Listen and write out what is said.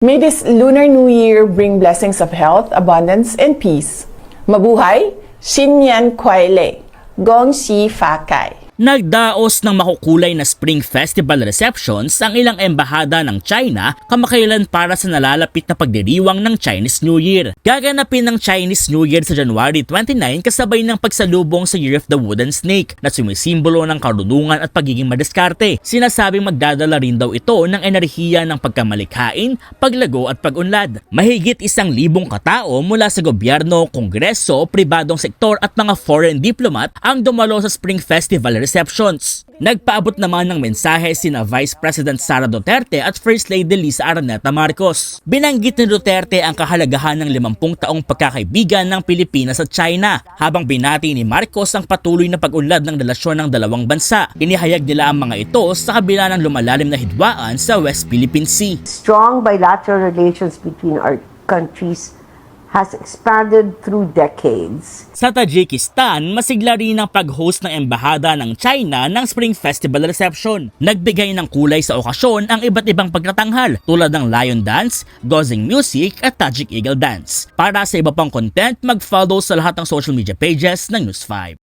May this Lunar New Year bring blessings of health, abundance, and peace. Mabuhay, Xinyan Kuai Gong Xi Fa Kai. Nagdaos ng makukulay na Spring Festival receptions ang ilang embahada ng China kamakailan para sa nalalapit na pagdiriwang ng Chinese New Year. Gaganapin ng Chinese New Year sa January 29 kasabay ng pagsalubong sa Year of the Wooden Snake na sumisimbolo ng karunungan at pagiging madiskarte. Sinasabing magdadala rin daw ito ng enerhiya ng pagkamalikhain, paglago at pag-unlad. Mahigit isang libong katao mula sa gobyerno, kongreso, pribadong sektor at mga foreign diplomat ang dumalo sa Spring Festival receptions. Nagpaabot naman ng mensahe sina Vice President Sara Duterte at First Lady Lisa Araneta Marcos. Binanggit ni Duterte ang kahalagahan ng 50 taong pagkakaibigan ng Pilipinas at China habang binati ni Marcos ang patuloy na pag-unlad ng relasyon ng dalawang bansa. Inihayag nila ang mga ito sa kabila ng lumalalim na hidwaan sa West Philippine Sea. strong bilateral relations between our countries has expanded through decades. Sa Tajikistan, masigla rin ang pag-host ng embahada ng China ng Spring Festival Reception. Nagbigay ng kulay sa okasyon ang iba't ibang pagtatanghal tulad ng Lion Dance, Gozing Music at Tajik Eagle Dance. Para sa iba pang content, mag-follow sa lahat ng social media pages ng News 5.